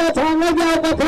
ตะทองและยาวประ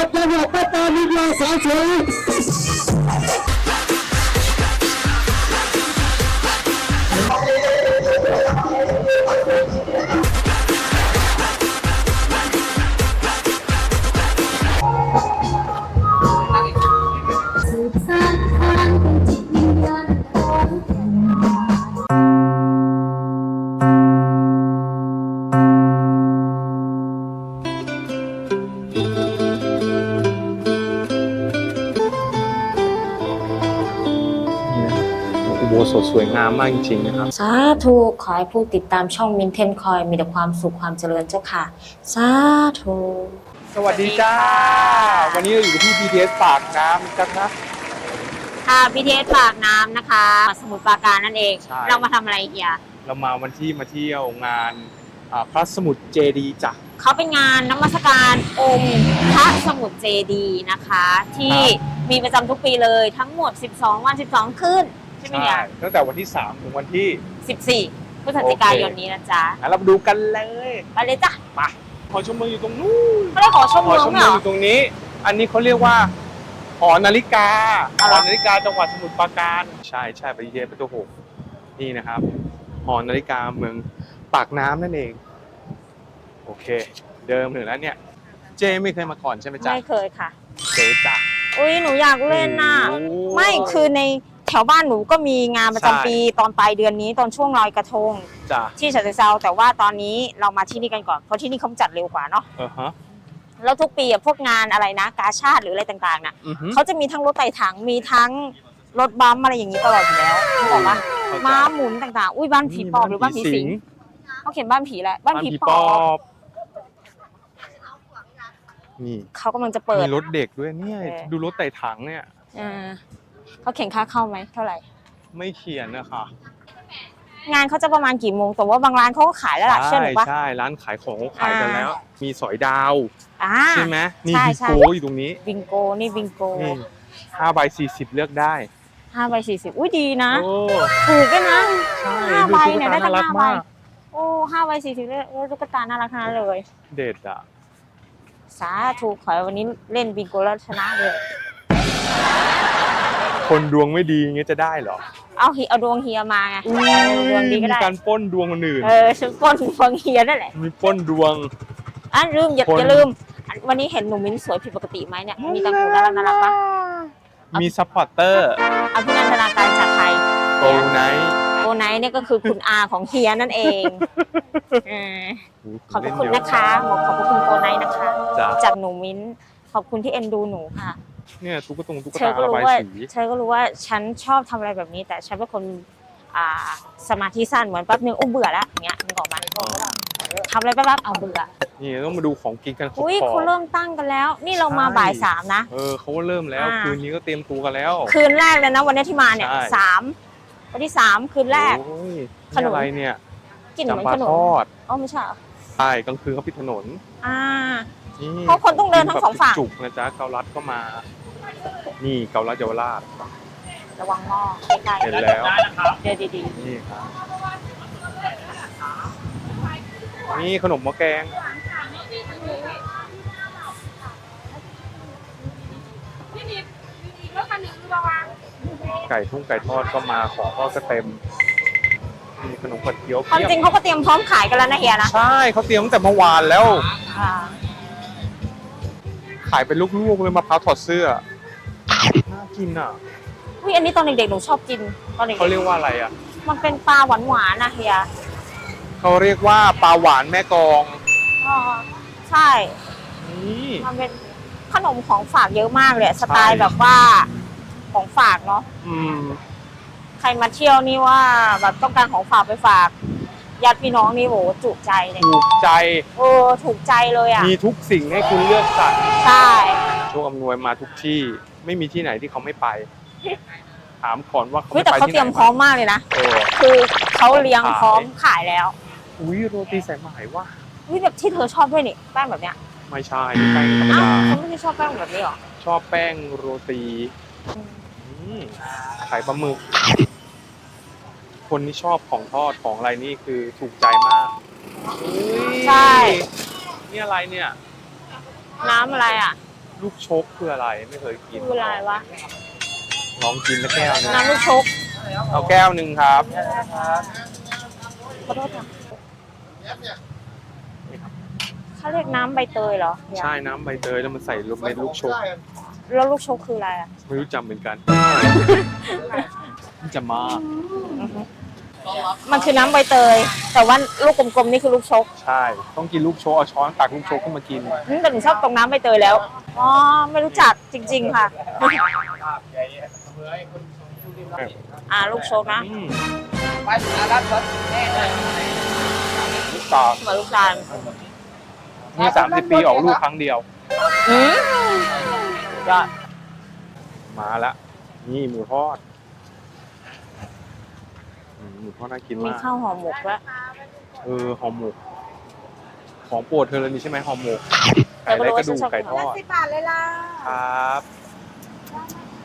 ามมากจริงๆนะครับ สาธุขอให้ผู้ติดตามช่องมินเทนคอยมีแต่ความสุขความเจริญเจ้าค่ะ สาธุสวัสดีจ้า วันนี้เราอยู่ที่ BTS ปากน้ำกันนะ ค่ะ BTS ปากน้ำนะคะ สมุทรปราการนั่นเอง ใช่ เรามาทำอะไรเฮียเรามาวันที่มาเที่ยวงานอ่าพระสมุทรเจดีย์จ้ะ เขาเป็นงานนมัสการองค์พระสมุทรเจดีย์นะคะ ที่มีประจำทุกปีเลยทั้งหมด 12 วัน 12 คืน ใช่ไหมเฮียตั้งแต่วันที่ 3 ถึงวันที่ 14พฤศจิกายนนี้นะจ๊ะงั้นเรามาดูกันเลยไปเลยจ้ะมาหอชมเมืองอยู่ตรงนู้นเขาได้ขอชมหอเมืองชมไหมเมืเหองรออยู่ตรงนี้ อันนี้เขาเรียกว่าหอนาฬิกาอ๋อหเหรออนาฬิกาจังหวัดสมุทรปราการ ใช่ใช่ BTS ประตูหกนี่นะครับ หอนาฬิกาเมืองปากน้ำนั่นเอง โอเค เดิมถึงแล้วเนี่ย เจไม่เคยมาก่อนใช่ไหมจ๊ะไม่เคยค่ะ เจจ้ะ อุ้ยหนูอยากเล่นน่ะ โอ้ ไม่คือใน แถวบ้านหนูก็มีงานประจำใช่ปีตอนปลายเดือนนี้ตอนช่วงลอยกระทง จ้ะที่ฉะเชิงเซาแต่ว่าตอนนี้เรามาที่นี่กันก่อนเพราะที่นี่เขาจัดเร็วกว่าเนาะเออฮะแล้วทุกปีอะพวกงานอะไรนะ กาชาติหรืออะไรต่างๆน่ะอือฮึ เขาจะมีทั้งรถไต่ถังมีทั้งรถบัมป์อะไรอย่างนี้ตลอดอยู่แล้วถูกบอกว่าเข้าใจ ม้าหมุนต่างๆ อุ้ยบ้านผีปอบหรือบ้านผีสิงเขาเขียนบ้านผีแหละบ้านบ้านผีผีปปออบบนี่เขากำลังจะเปิด มีรถเด็กด้วยเนี่ย เออ ดูรถไต่ถังเนี่ยเออ เขาเขียนค่าเข้าไหมเท่าไหร่ ไม่เขียนนะคะงานเขาจะประมาณกี่โมง แต่ว่าบางร้านเขาก็ขายแล้วล่ะเชื่อหนูปะใช่ร้านขายของเขาขายกันอ่าแล้ว มีสอยดาวอ่าใช่ไหมนี่ใช่บิใช่โกอยู่ตรงนี้ บิงโกนี่บิงโกนี่ห้าใบสี่สิบเลือกได้ห้าใบสี่สิบอุ้ยดีนะโอ้ถูกด้วยนะใช่ห้าดูใบตุ๊กเนี่ยตาได้ตั้น่างรักห้าใบมากโอ้ห้าใบสี่สิบเลยตุ๊กตาน่ารักทั้งนั้นเลย เด็ดอะ สาธุขอให้วันนี้เล่นบิงโกแล้วชนะเลย คนดวงไม่ดีอย่างเงี้ยจะได้เหรอเอาเฮียเอาดวงเฮียมาไงเออดวงดีก็ได้ มีการปล้นดวงคนอื่นเออฉันปล้นดวงเฮียนั่นแหละมีปล้นดวง อะลืมอย่าคน อย่าลืมอันวันนี้เห็นหนุ่มมิ้นสวยผิดปกติไหมเนี่ยมีตังหูน่ารักน่ารักปะมีซัพพอร์เตอร์อภินันทนาการจากใครโอไนท์โอไนท์เนี่ยก็คือคุณอาของเฮียนั่นเองเออขอบพระคุณนะคะบอกขอบพระคุณโอไนท์นะคะ จ้ะ จากหนูมิ้นขอบคุณที่เอ็นดูหนูค่ะ เนี่ยตุ๊กตงตุ๊กเธอตาก็ระรู้บายว่าสีเธอก็รู้ว่าฉันชอบทำอะไรแบบนี้ แต่ฉันเป็นคนอ่าสมาธิสั้นเหมือนแป๊บนึงอุ้มเบื่อแล้วอย่างเงี้ยนึกออกมาทำอะไรแป๊บๆเอาเบื่อนี่ต้องมาดูของกินกันขอบอุ้ยขอเขาเริ่มตั้งกันแล้ว นี่เรามาใช่ บ่ายสามนะ เออเขาก็เริ่มแล้วอ่า คืนนี้ก็เตรียมตัวกันแล้ว คืนแรกเลยนะวันนี้ที่มาเนี่ยใช่ สามวันที่สามคืนแรก โอ้ยขนมนี่อะไรเนี่ยกินเหมือนจำปาขนมทอดอ๋อไม่ใช่เหรอใช่กลางคืนเขาปิดถนน อ่านี่ เพราะคนต้องเดินทั้งสองฝั่งจุกๆนะจ๊ะเกาลัดก็มา นี่เกาลัดเยาวราชระวังหม้อใกล้เห็นแล้วๆเดี๋ยวดีนี่ครับนี่ขนมหม้อแกงไก่ทุ่งไก่ทอดก็มาของก็จะเต็มมีขนมผัดเกี๊ยวๆความเพียบจริงเขาก็เตรียมพร้อมขายกันแล้วนะเฮียนะ ใช่เขาเตรียมตั้งแต่เมื่อวานแล้วอ่า ขายเป็นลูกๆเลยมะพร้าวถอดเสื้อน่ากินอะอุ้ยอันนี้ตอนเด็กๆหนูชอบกินตอนเด็กเขาเรียกว่าอะไรอะๆมันเป็นปลาหวานๆนะเฮียเขาเรียกว่าปลาหวานแม่กลองอ๋อใช่นี่มันเป็นขนมของฝากเยอะมากเลยสไตล์ใช่แบบว่าของฝากเนาะอืมใครมาเที่ยวนี่ว่าแบบต้องการของฝากไปฝาก ญาติพี่น้องนี่โหจุใจเลยถูกใจโอ้ถูกใจเลยอะ มีทุกสิ่งให้คุณเลือกสรรใช่ช่วงอำนวยมาทุกที่ ไม่มีที่ไหนที่เขาไม่ไป ถามก่อนว่าเขาเฮ้ยไม่แต่ไปเขาที่เตรียมไหนพร้อมมากเลยนะ เออ คือเขาเรียงขายพร้อมขายแล้วอุ้ยโรตีสายไหมว่าวิแบบที่เธอชอบด้วยนี่แป้งแบบเนี้ยไม่ใช่แป้งธรรมอ้าวดาเขาไม่ได้ชอบแป้งแบบนี้หรอชอบแป้งโรตีอืมขายปลาหมึก คนที่ชอบของทอดของอะไรนี่คือถูกใจมากอุ๊ยใช่ นี่อะไรเนี่ย น้ำอะไรอะลูกชกคืออะไรไม่เคยกินคืออะไรวะลองกินสักแก้วหนึงน้ำลูกชกเอาแก้วหนึ่งครับขอโทษค่ะเขาเรียกน้ำใบเตยเหรอใช่น้ำใบเตยแล้วมันใส่ลูกเม็ดลูกชกแล้วลูกชกคืออะไรอะไม่รู้จำเหมือนกัน จะมา มันคือน้ำใบเตย แต่ว่าลูกกลมๆนี่คือลูกชกใช่ ต้องกินลูกโชกเอาช้อนตักลูกโชกขึ้นมากิน อืมแต่หนูชอบตรงน้ำใบเตยแล้ว อ๋อ ไม่รู้จักจริง ๆ ค่ะ อ่าลูกชกนะอืมลูกตาลเหมือนลูกตาลนี่สามสิบปีออกลูกครั้งเดียว อืมยอดมาละนี่หมูทอด อืมหมูทอดน่ากินมีมากข้าวห่อหมกแล้วเออห่อหมกของโปรดเธอเลยนี่ใช่ไหมห่อหมกไก่ไร้กระดูกไก่ทอดสิบบาทเลยล่ะครับ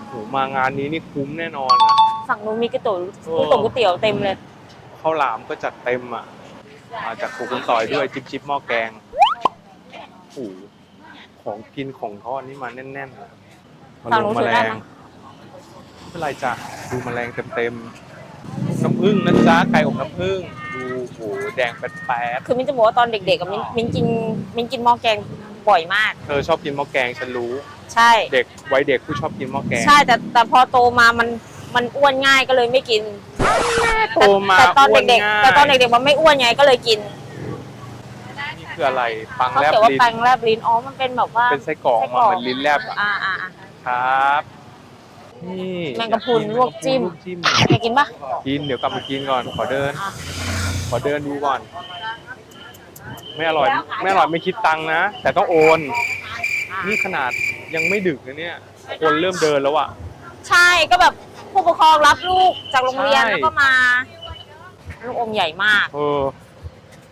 โหมางานนี้นี่คุ้มแน่นอนอะฝั่งนู้นมีก๋วยเตี๋ยวโอ้ก๋วยเตี๋ยวก๋วยเตี๋ยวเต็มเลย ข้าวหลามก็จัดเต็มอะมาจากครูคุณต่อยด้วยจิบจิบหม้อแกงโอ้โหของกินของทอดนี่มาแน่นๆอะมาฝั่งลนู้งนแมถือลได้งไหมไม่เป็นไรจ้ะดูแมลงเต็มๆ น้ำผึ้งนะจ๊ะไก่อบน้ำผึ้งดูโอ้โหแดงแป๊ดคือมิ้นจะบอกว่าตอนเด็กๆกับมิ้นมิ้นกินมิ้นกินหม้อแกงบ่อยมาก ๆเธอชอบกินหม้อแกงฉันรู้ ใช่ เด็กวัยเด็กผู้ชอบกินหม้อแกงใช่แต่แต่พอโตมามันมันอ้วนง่ายก็เลยไม่กินโตมาแต่ตอนอ้วนเด็กง่าๆยแต่ตอนเด็กๆมันไม่อ้วนไงก็เลยกินนี่คืออะไรปังเขาแลบเขียนว่าลิ้นแปลงแลบลิ้นอ๋อมันเป็นแบบว่าเป็นไส้กรอกไส้กรมาอกเหมือนลิ้นแลบอะอ่าอ่าอ่า ครับ นี่แมงกะพรุนลวกจิ้มลวกจิ้มเคยกินปะกินเดี๋ยวกลับมากินก่อน ขอเดิน อะขอเดินดูก่อน ไม่อร่อย ไม่อร่อยไม่คิดตังค์นะ แต่ต้องโอนอ่านี่ขนาดยังไม่ดึกนะเนี่ย คนเริ่มเดินแล้วอะ ใช่ก็แบบผู้ปกครองรับลูกจากโรงเรียนใช่ แล้วก็มาลูกอมใหญ่มากเออ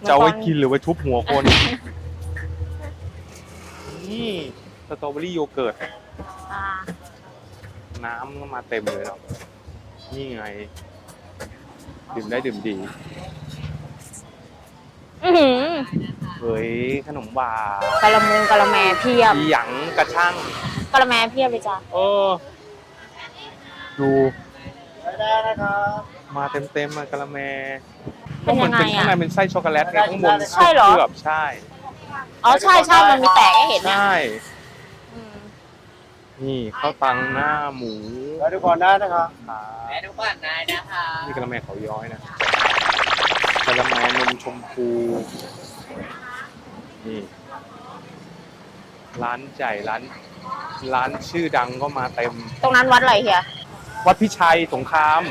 จะเอาไว้กินหรือไว้ทุบหัวคน นี่สตรอเบอรี่โยเกิร์ต อ่า น้ำก็มาเต็มเลยเนาะนี่ไง ดื่มได้ดื่มดี อื้อหือเฮ้ย ขนมบาร์กะละมุงกะละแมเพียบอีหยังกระช่างกะละแมเพียบเลยจ้ะเออดูมาเต็มเต็มๆมากะละแมเป็นยังไงเป็นข้างในอะเป็นไส้ช็อกโกแลตไงข้างบนใช่เหรอเคลือบใช่ อ๋อใช่ใช่มันมีแตกให้เห็นใชเนี่ย่อืม นี่ข้าวตังหน้าหมูแล้วทุกคนได้นะครับครับแม่ทุกคนได้นะคะนี่กะละแมเขาย้อยนะกะละแมนมชมพูนี่ร้านใหญ่ร้าน ร้านชื่อดังก็มาเต็ม ตรงนั้นวัดอะไรเฮียวัดพิชัยสงคราม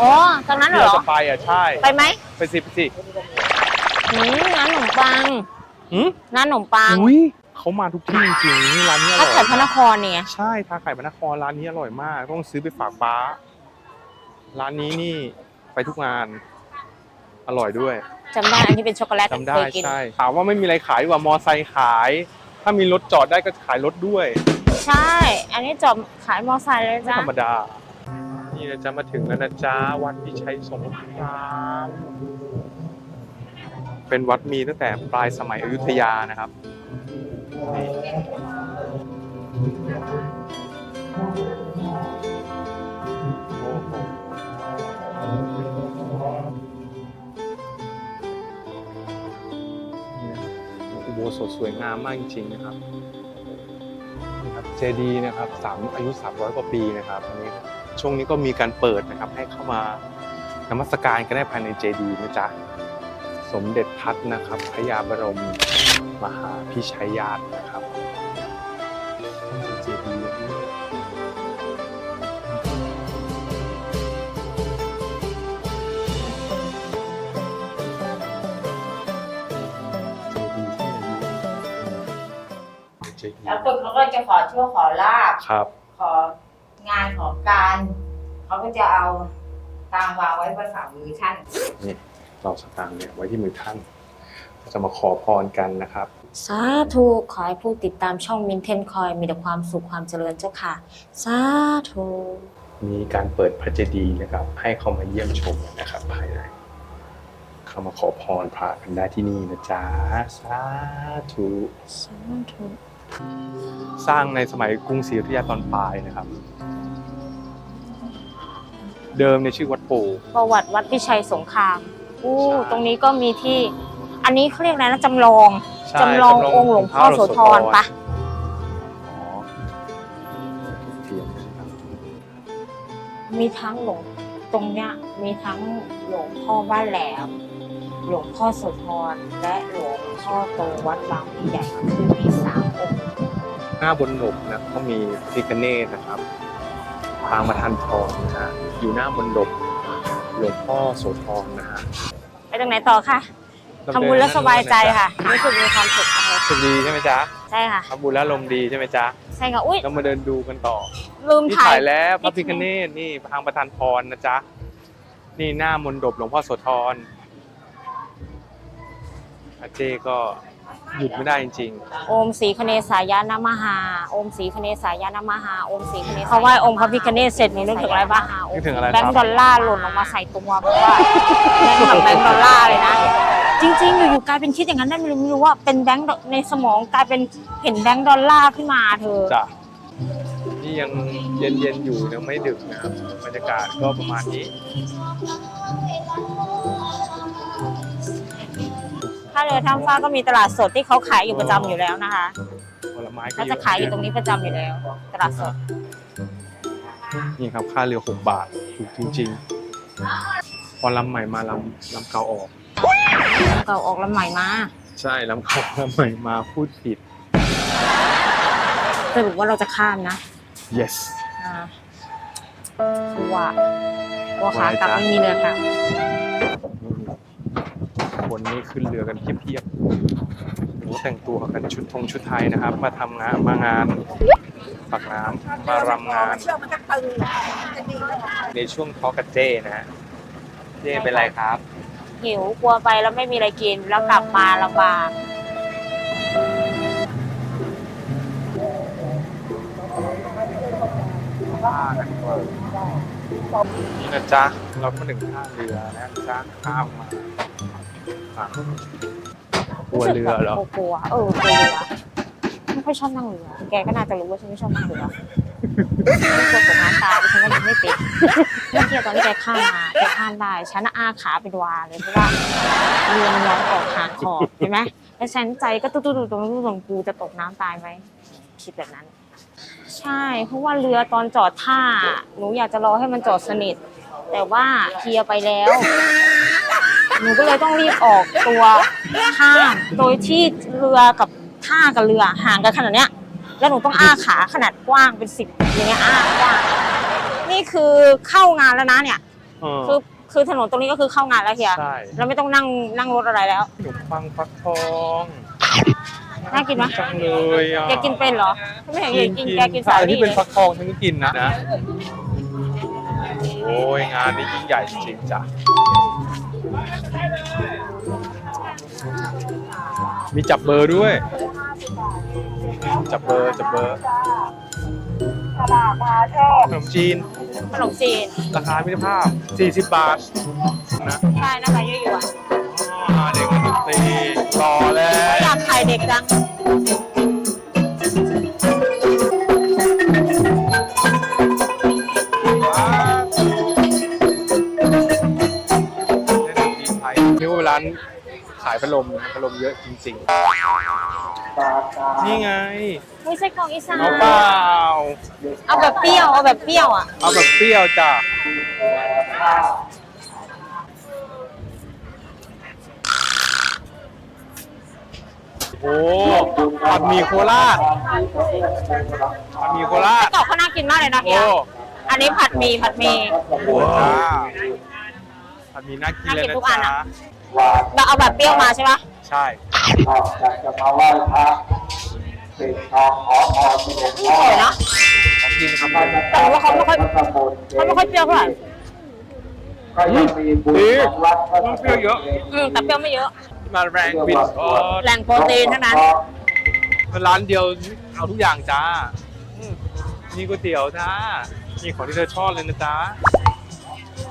อ๋อตรงนั้นที่เหรเราอจะไปอะใช่ ไปไหมไปสิไปสิอืมร้านขนมปังหืมร้านขนมปังอุ้ย เขามาทุกที่จริงๆนี่ร้านนี้อถ้าร่อยไข่พระนครเนี่ย ใช่ทาไข่พระนครร้านนี้อร่อยมาก ต้องซื้อไปฝากป้า ร้านนี้นี่ไปทุกงาน อร่อยด้วยจำได้อันนี้เป็นช็อกโกแลตจำได้เคยกิน ใช่ถามว่าไม่มีอะไรขายดีกว่ามอไซค์ขาย ถ้ามีรถจอดได้ก็ขายรถด้วย ใช่ อันนี้จอมขายมอไซค์เลยไม่จ้ะธรรมดา นี่นะจะมาถึงแล้วนะจ๊ะวัดพิชัยสงครามเป็นวัดมีตั้งแต่ปลายสมัยอยุธยานะครับนี่โอุโบสถสวยงามมากจริงๆนะครับนี่ครับ เจดีนะครับสามอายุ 300 กว่าปีนะครับอันนี้ช่วงนี้ก็มีการเปิดนะครับ ให้เข้ามานมัสการกันได้ภายในเจดีนะจ๊ะ สมเด็จพัดนะครับพระยาบรม มหาพิชัยญาตินะครับเจดีย์เจดีย์แล้วคนเขาก็จะขอโชคขอลาบครับ ของานของการ เขาก็จะเอาตางวางไว้บนฝ่ามือท่านนี่เราสตางค์เนี่ยไว้ที่มือท่านก็ จะมาขอพรกันนะครับ สาธุขอให้ผู้ติดตามช่องมินเทนคอยมีแต่ความสุขความเจริญเจ้าค่ะ สาธุมีการเปิดพระเจดีย์นะครับ ให้เข้ามาเยี่ยมชมนะครับ ภายในเข้ามาขอพรพระกันได้ที่นี่นะจ๊ะสาธุสาธุสร้างในสมัยกรุงศรีอยุธยาตอนปลายนะครับ เดิมในยชื่อวัดปู่ประวัติวัดพิชัยสงครามอู้ใช่ ตรงนี้ก็มีที่ อันนี้เขาเรียกอะไรนะจำลองใช่จำลององค์หลวงพ่อโสธรปะอ๋อเทียมนะครับมีทั้งหลวงตรงเนี้ยมีทั้งหลวงพ่อบ้านแหลม หลวงพ่อโสธรและหลวงพ่อโตวัดบางพลีใหญ่คือมีสามองค์หน้าบนหนกนะก็มีพิกเนตนะครับปางประธานทองนะฮะอยู่หน้าบนดบหลวงพ่อโสธรนะฮะ ไปตรงไหนต่อคะ ทำบุญแล้วสบายใจค่ะ รู้สึกมีความสุขจังเลยสุขดีใช่ไหมจ๊ะใช่ค่ะทำบุญแล้วลมณ์ดีใช่ไหมจ๊ะใช่ค่ะอุ้ยก็มาเดินดูกันต่อลืมนี่ถ่าถ่ายยแล้วพระพิคเนตนี่ทางประธานพรนะจ๊ะนี่หน้ามนดบหลวงพ่อโสธรอาเจก็ หยุดไม่ได้จริงโอมศรีคเนสายานามหาโอมศรีคเนสายานามหาโอมศรีคเนเขาไหว้องค์พระพิคเนศเสร็จหนูนึกถึงอะไรบ้างๆนึกถึงอะไรแบงครัค์บดอลลาร์หล่นออกมาใส่ตัวแบบว่าแบงค์แบบแบงค์ดอลลาร์เลยนะ จริงๆ อยู่ๆกลายเป็นคิดอย่างนั้นได้ไม่รู้ไม่รู้ว่าเป็นแบงค์ในสมองกลายเป็นเห็นแบงค์ดอลลาร์ขึ้นมาเธอ จ้ะนี่ยังเย็นๆอยู่ยังไม่ดึกนะครับบรรยากาศก็ประมาณนี้ ถ้าเรือท่ามฟ้าก็มีตลาดสดที่เขาขายอยู่ประจำอยู่แล้วนะคะ ผลไม้ก็เขาเยจะอะขายอยู่ตรงนี้ประจำอยู่แล้ว ตลาดสด นี่ครับค่าเรือหกบาทถูกจริง ๆ พอลำใหม่มาลำลำเก่าออก เก่าออกลำใหม่มาใช่ลำเก่าลำใหม่มาพูดผิด สรุปว่าเราจะข้ามนะ yes อ่าคือว่าว่าขากลับไม่มีเรือค่ะ คนนี้ขึ้นเรือกันเพียบๆโอ้แต่งตัวกันชุดธงชุดไทยนะครับ มาทำงานมางานปักน้ำมารำงานในช่วงทอกับเจ้นะฮะ เจ้เป็นไรครับ หิวกลัวไปแล้วไม่มีอะไรกินแล้วกลับมาลำบากท่ากันก่อนนี่นะจ๊ะ เราก็มาถึงท่าเรือนะจ๊ะข้ามมา อะกลัวเรือเหรอ กลัวๆเออกลัวเรือไม่ค่อยชอบนั่งเรือ แกก็น่าจะรู้ว่าฉันไม่ชอบนั่งเรือฉันกลัวตกน้ำตายฉันก็เลยไม่เป็นเมื่อกี้ตอนที่แกข้ามมาแกข้ามได้ ฉันน่ะอ้าขาเป็นวาเลยเพราะว่าเรือมันลอยออกห่างขอบเห็นไหมแล้วฉันใจก็ตุ้ๆๆตรงนู้นตรงกูจะตกน้ำตายไหมคิดแบบนั้น ใช่ เพราะว่าเรือตอนจอดท่า หนูอยากจะรอให้มันจอดสนิท แต่ว่าเคลียร์ไปแล้ว หนูก็เลยต้องรีบออกตัวข้ามโดยที่เรือกับท่ากับเรือห่างกันขนาดเนี้ย แล้วหนูต้องอ้าขาขนาดกว้างเป็นสิบอย่างเงี้ยอ้ากว้างนี่คือเข้างานแล้วนะเนี่ย เออ คือคือถนนตรงนี้ก็คือเข้างานแล้วเฮียใช่ แล้วไม่ต้องนั่งนั่งรถอะไรแล้ว ขนมปังฟักทองน่ากินไหมจังเลยอะแกกินเป็นเหรอไม่เห็นแกกินแกกินสาใช่ลี่ที่เป็นเลยฟักทองฉันก็กินนะนะ โอ้ยงานนี้ยิ่งใหญ่จริงๆจ้ะ มีจับเบอร์ด้วย จับเบอร์จับเบอร์ขนมจีน ขนมจีน ราคามิตรภาพ 40 บาท นะใช่นะคะเยอะอยู่อะอ่าเด็กดนตรีรอแล้วอยากถ่ายเด็กจังายพัดลมนะพัดลมเยอะจริงๆ นี่ไงไม่ใช่กล่องอีสานเอาเปล่าเอาแบบเปรี้ยว เอาแบบเปรี้ยวอะ เอาแบบเปรี้ยวจ้ะโอ้ผัดหมี่โคราชผัดหมี่โคราชกรอบเขาน่ากินมากเลยนะเฮีโอ้ยอันนี้ผัดหมี่ผัดหมี่ โหจ้าผัดหมี่น่ากินเลยน่ากินทุนะกอันจ๊ะอะ แบบเอาแบบเปรี้ยวมาใช่ปะใช่นอกจากจะมาไหว้พระปิดทองขอพรที่หลวงอพ่อร่อยเนาะของกินครับแต่ว่าเขาไม่ค่อยพระสมุทรเขาไม่ค่อยเปรี้ยวเท่าไหร่ก็ยังมีบุญของวัดพระสมุทรเปรี้ยวเยอะอืมแต่เปรี้ยวไม่เยอะมาแรงบินทอดแหล่งโปรตีนทั้งนั้นร้านเดียวเอาทุกอย่างจ้าอืมมีก๋วยเตี๋ยวจ้ามีของที่เธอชอบเลยนะจ๊ะว่า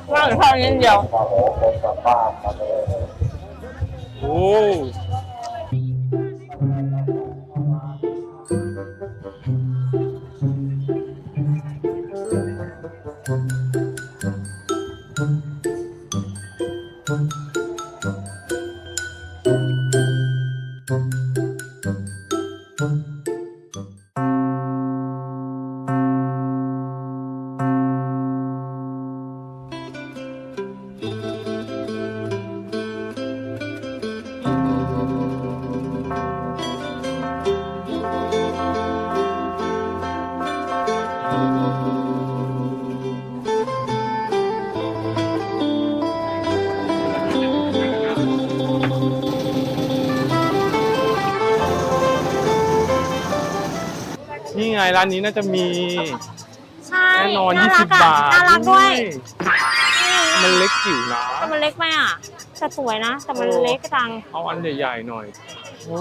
หรือเท่านี้เดียว โอ้โหคนกลับบ้านมาเลยโอ้ ร้านนี้น่าจะมีใช่แน่นอนน่ารัก20อะบาทน่ารักด้วยมันเล็กจิ๋วนะแต่มันเล็กไหมอะแต่สวยนะ แต่มันเล็กจังเอาอันใหญ่ๆหน่อยโอ้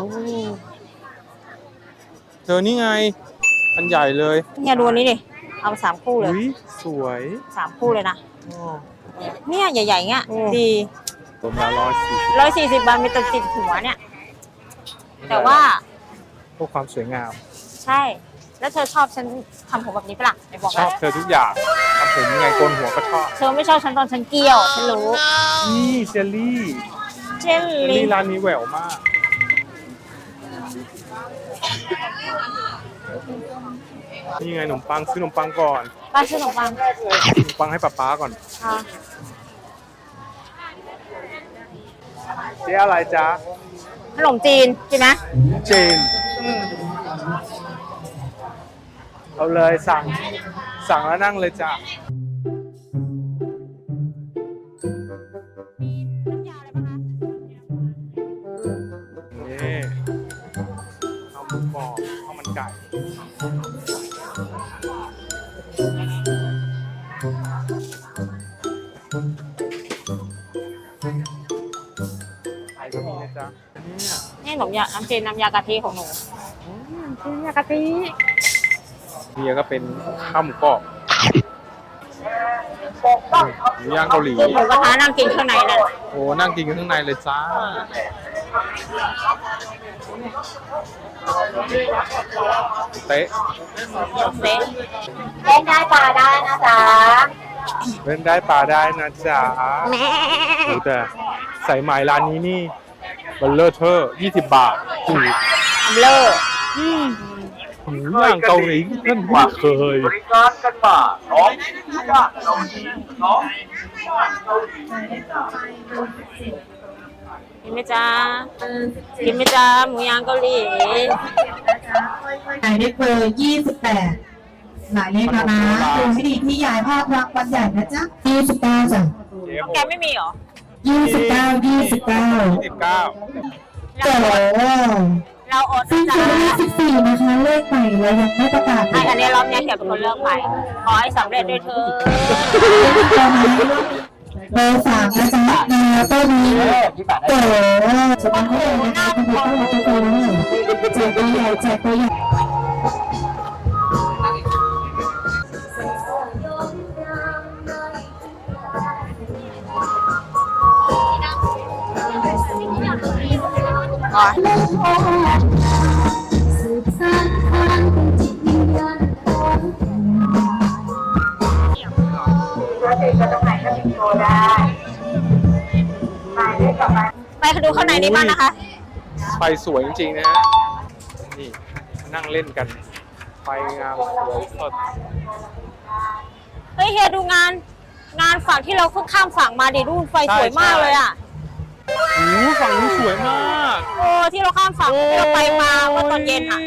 เธอนี่ไง อันใหญ่เลยเนี่ยดูอันนี้ดิเอาสามคู่เลยอุ้ยสวยสามคู่เลยนะอ้อเนี่ยใหญ่ๆเงี้ยโอ้ดีตัวละร้อยสี่สิบร้อยสี่สิบบาทมีแต่ติดหัวเนี่ย แต่ว่าเพื่อความสวยงาม ใช่ แล้วเธอชอบฉันทำผมแบบนี้ปะล่ะไหนบอกชอบว่าเธอทุกอย่างทำผมยังไงโกนหัวก็ชอบเธอไม่ชอบฉันตอนฉันเกี่ยว ฉันรู้นี่เจลลี่เจลเจลลี่ลี่ร้านนี้แหววมาก นี่ไงขนมปังซื้อขนมปังก่อนบ้านชื่อขนมปังขนมปังให้ป๊าป๊าก่อน ค่ะเจ๊อะไรจ๊ะขนมจีนใช่ไหมเจน เอาเลยสั่งสั่งแล้วนั่งเลยจ้ะนี่ข้าวหมูกรอบข้าวมันไก่ไข่ก็มีนะจ๊ะเนี่ยนี่ขนมยาน้ำจีนน้ำยากะทิของหนูน้ำยากะทิ เบียร์ก็เป็นข้าวหมูกรอบหมูย่างเกาหลีหมูกระทะนั่งกินข้างในนั่นโอ้นั่งกินกันข้างในเลยจ้าเต๊ะเซ็ตเล่นได้ปลาได้นะจ๊ะเล่นได้ปลาได้นะจ๊ะโอ้แต่ใส่ไหมร้านนี้นี่บัลเลอร์เทอร์20บาทถูกอัมเลอร์หมู ย่างเกาหลีเพื่อนว่าเคย บริการกันมาน้องญาติเกาหลีน้องญาติเกาหลีกินไหมจ๊ะกินไหมจ๊ะหมูย่างเกาหลีหมายเลขเบอร์28หมายเลขแล้วนะดูให้ดีที่ยายภาพรักวันใหญ่นะจ๊ะ29จ้ะเจ๊แกไม่มีเหรอ29 29 29โอ้โห เราอดซึ่งจ้าคือ24นะคะเลขใหม่เรายังไม่ประกาศไออันนี้รอบนี้เขียนเป็นคนเลือกใหม่ขอให้สำเร็จด้วยเธอเบอร์สามนะจ๊ะนาต้นนี้โอ้โหสมัครให้เลยนะคะคุณผู้ชมทุกคนแจกตัวใหญ่แจกตัวใหญ่ ในนี้บ้างนะคะ ไฟสวยจริงๆนะฮะ นี่นั่งเล่นกัน ไฟงามสวยสดเฮ้ยเฮียดูงาน งานฝั่งที่เราเพิ่งข้ามฝั่งมาดิรูนไฟสวยมากเลยอะโอ้โหฝั่งนี้สวยมาก โอ้ที่เราข้ามฝั่งที่เราไปมาเมื่อตอนเย็นอะ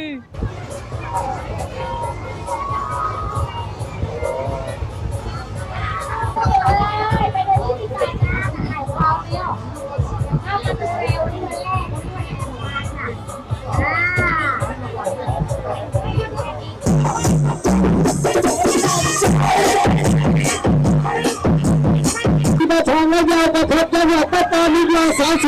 你把床啊要把床啊要把把你要啥水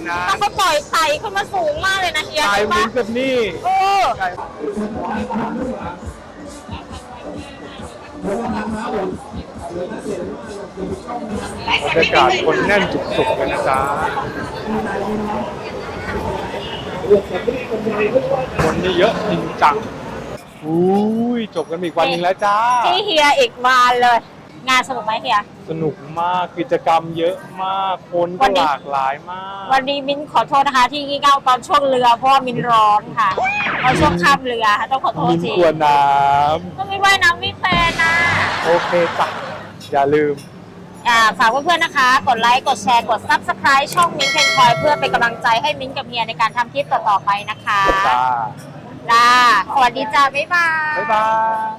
ดนั้น แล้วเขาปล่อยไต่ขึ้นมาสูงมากเลยนะเฮียตายใช่เหมือปะนกับนี่โอ้บรรยากาศคนแน่นจุกๆเลยนะจ๊ะคนนี่เยอะจริงจังอุ้ยจบกันอีกวันหนึงแล้วจ้า ที่เฮียอีกวานเลย งานสนุกไหมเฮีย สนุกมากกิจกรรมเยอะมากคนวัก็นนี้ หลากหลายมากวันนี้มิ้นขอโทษนะคะ ที่งี่เง่าตอนช่วงเรือเพราะว่ามิ้นร้อนค่ะตอนช่วงข้ามเรือค่ะต้องขอโทษมินทีกลัวน้ก็ไม่ว่ายน้ำไม่เป็นนะำโอเคจ้ะอย่าลืม อ่าฝากเพื่อนๆนะคะ กดไลค์กดแชร์กด Subscribe ช่องมิ้นเพนคอยเพื่อเป็นกำลังใจให้มิ้นกับเฮียในการทำคลิปต่อๆไปนะคะจ้าจ้าสวัสดีจ้าบ๊ายบาย บ๊ายบาย